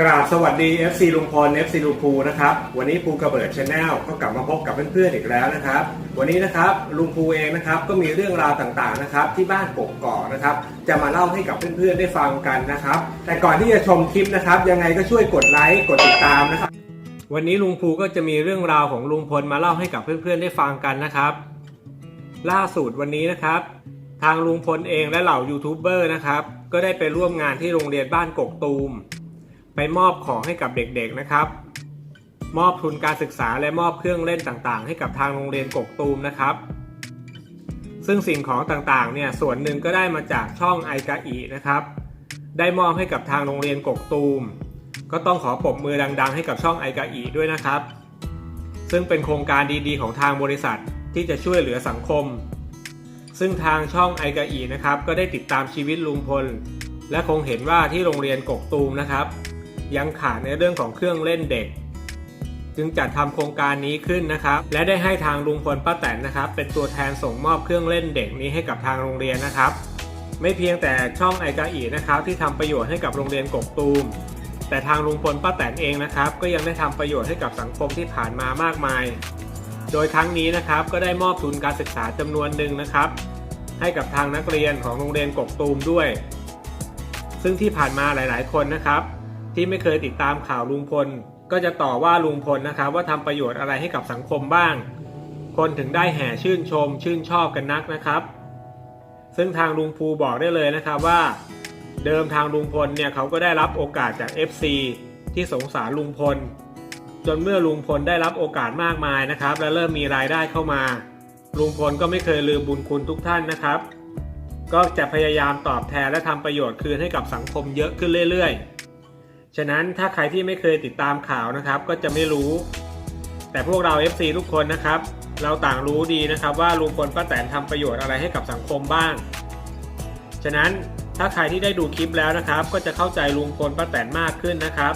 กราบสวัสดี FC ลุงพล FC ลุงภูนะครับ วันนี้ภูกระเบิดชาแนลก็กลับมาพบกับเพื่อนๆอีกแล้วนะครับ วันนี้นะครับลุงภูเองนะครับก็มีเรื่องราวต่างๆนะครับที่บ้านกกอกนะครับจะมาเล่าให้กับเพื่อนๆได้ฟังกันนะครับ แต่ก่อนที่จะชมคลิปนะครับ ยังไงก็ช่วยกดไลค์กดติดตามนะครับ วันนี้ลุงภูก็จะมีเรื่องราวของลุงพลมาเล่าให้กับเพื่อนๆได้ฟังกันนะครับ ล่าสุดวันนี้นะครับ ทางลุงพลเองและเหล่ายูทูบเบอร์นะครับก็ได้ไปร่วมงานที่โรงเรียนบ้านกกตูม ไปมอบของให้กับเด็กๆนะครับ มอบทุนการศึกษาและมอบเครื่องเล่นต่างๆ ให้กับทางโรงเรียนกกตูมนะครับ ซึ่งสิ่งของต่างๆเนี่ยส่วนหนึ่งก็ได้มาจากช่องไอกาอีนะครับ ได้มอบให้กับทางโรงเรียนกกตูม ก็ต้องขอปรบมือดัง ๆ ให้กับช่องไอกาอีด้วยนะครับ ซึ่งเป็นโครงการดีๆ ของทางบริษัทที่จะช่วยเหลือสังคม ซึ่งทางช่องไอกาอีนะครับก็ได้ติดตามชีวิตลุงพล และคงเห็นว่าที่โรงเรียนกกตูมนะครับ ยังขาดในเรื่องของเครื่องเล่นเด็ก จึงจัดทำโครงการนี้ขึ้นนะครับ และได้ให้ทางลุงพลป้าแตนนะครับ เป็นตัวแทนส่งมอบเครื่องเล่นเด็กนี้ให้กับทางโรงเรียนนะครับ ไม่เพียงแต่ช่องไอกาอีนะครับ ที่ทำประโยชน์ให้กับโรงเรียนกกตูมแต่ทางลุงพลป้าแตนเองนะครับ ก็ยังได้ทำประโยชน์ให้กับสังคมที่ผ่านมามากมาย โดยครั้งนี้นะครับก็ได้มอบทุนการศึกษาจำนวนหนึ่งนะครับ ให้กับทางนักเรียนของโรงเรียนกกตูมด้วย ซึ่งที่ผ่านมาหลาย ๆ คนนะครับ ที่ไม่เคยติดตามข่าวลุงพล ก็จะต่อว่าลุงพลนะครับ ว่าทำประโยชน์อะไรให้กับสังคมบ้าง คนถึงได้แห่ชื่นชม ชื่นชอบกันนักนะครับ ซึ่งทางลุงภูบอกได้เลยนะครับว่า เดิมทางลุงพลเนี่ยเขาก็ได้รับโอกาสจาก FC ที่สงสารลุงพล จนเมื่อลุงพลได้รับโอกาสมากมายนะครับ และเริ่มมีรายได้เข้ามา ลุงพลก็ไม่เคยลืมบุญคุณทุกท่านนะครับ ก็จะพยายามตอบแทนและทำประโยชน์คืนให้กับสังคมเยอะขึ้นเรื่อยๆ ฉะนั้นถ้าใครที่ไม่เคยติดตามข่าวนะครับ ก็จะไม่รู้ แต่พวกเรา FC ทุกคนนะครับ เราต่างรู้ดีนะครับว่าลุงพลป้าแตนทำประโยชน์อะไรให้กับสังคมบ้าง ฉะนั้นถ้าใครที่ได้ดูคลิปแล้วนะครับ ก็จะเข้าใจลุงพลป้าแตนมากขึ้นนะครับ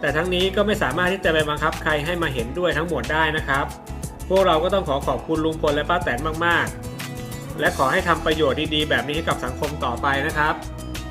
แต่ทั้งนี้ก็ไม่สามารถที่จะไปบังคับใครให้มาเห็นด้วยทั้งหมดได้นะครับ พวกเราก็ต้องขอขอบคุณลุงพลและป้าแตนมากๆ และขอให้ทำประโยชน์ดีๆ แบบนี้ให้กับสังคมต่อไปนะครับ